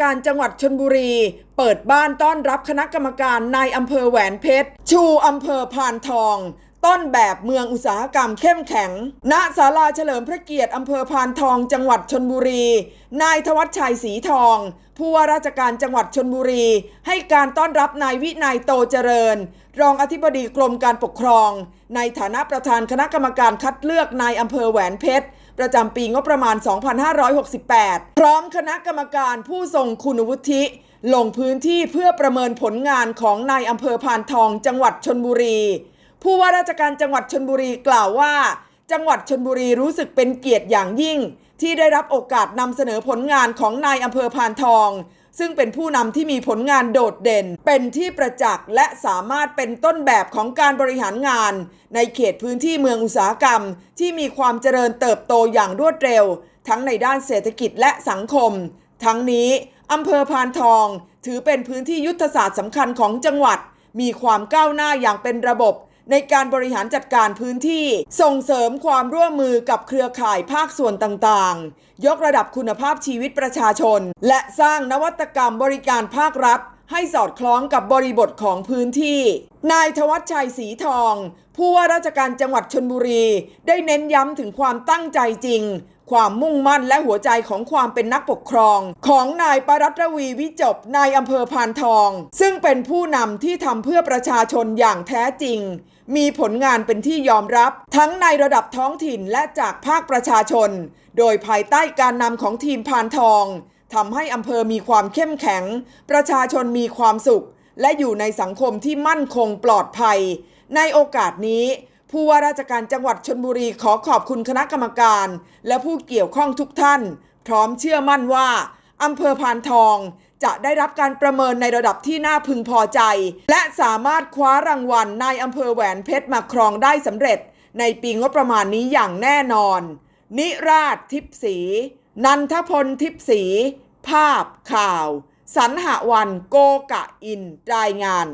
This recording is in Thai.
การจังหวัดชนบุรี เปิดบ้านต้อนรับคณะกรรมการนายอำเภอแหวนเพชร ชูอำเภอพานทอง ต้นแบบเมืองอุตสาหกรรมเข้มแข็ง ณศาลาเฉลิมพระเกียรติอำเภอพานทอง จังหวัดชนบุรี นายทวัชชัยศรีทอง ผู้ว่าราชการจังหวัดชนบุรี ให้การต้อนรับนายวินัยโตเจริญ รองอธิบดีกรมการปกครอง ในฐานะประธานคณะกรรมการคัดเลือกนายอำเภอแหวนเพชร ประจำปีงบประมาณ 2568 พร้อมคณะกรรมการผู้ทรงคุณวุฒิ ลงพื้นที่เพื่อประเมินผลงานของนายอำเภอพานทองจังหวัดชนบุรี ผู้ว่าราชการจังหวัดชนบุรีกล่าวว่า จังหวัดชนบุรีรู้สึกเป็นเกียรติอย่างยิ่ง ที่ได้รับโอกาสนำเสนอผลงานของนายอำเภอพานทอง ซึ่งเป็นผู้นำที่มีผลงานโดดเด่น เป็นที่ประจักษ์และสามารถเป็นต้นแบบของการบริหารงาน ในเขตพื้นที่เมืองอุตสาหกรรม ที่มีความเจริญเติบโตอย่างรวดเร็ว ทั้งในด้านเศรษฐกิจและสังคม ทั้งนี้อำเภอพานทอง ถือเป็นพื้นที่ยุทธศาสตร์สำคัญของจังหวัด มีความก้าวหน้าอย่างเป็นระบบ ในการบริหารจัดการพื้นที่ ส่งเสริมความร่วมมือกับเครือข่ายภาคส่วนต่างๆ ยกระดับคุณภาพชีวิตประชาชน และสร้างนวัตกรรมบริการภาครัฐให้สอดคล้องกับบริบทของพื้นที่ นายทวัชชัยศรีทอง ผู้ว่าราชการจังหวัดชนบุรี ได้เน้นย้ำถึงความตั้งใจจริง ความมุ่งมั่นและหัวใจของความเป็นนักปกครอง ของนายปรัตรวีวิจบนายอำเภอพานทอง ซึ่งเป็นผู้นำที่ทำเพื่อประชาชนอย่างแท้จริง มีผลงานเป็นที่ยอมรับ ทั้งในระดับท้องถิ่นและจากภาคประชาชน โดยภายใต้การนำของทีมพานทองทำให้อำเภอมีความเข้มแข็ง ประชาชนมีความสุข และอยู่ในสังคมที่มั่นคงปลอดภัย ในโอกาสนี้ผู้ว่าราชการจังหวัดชนบุรีขอขอบคุณคณะกรรมการ และผู้เกี่ยวข้องทุกท่าน พร้อมเชื่อมั่นว่าอำเภอพานทอง จะได้รับการประเมินในระดับที่น่าพึงพอใจ และสามารถคว้ารางวัลนายอำเภอแหวนเพชรมาครองได้สำเร็จ ในปีงบประมาณนี้อย่างแน่นอน นิราชทิพสี นันทพลทิพสี ภาพข่าว สรรหวันโกกะอินรายงาน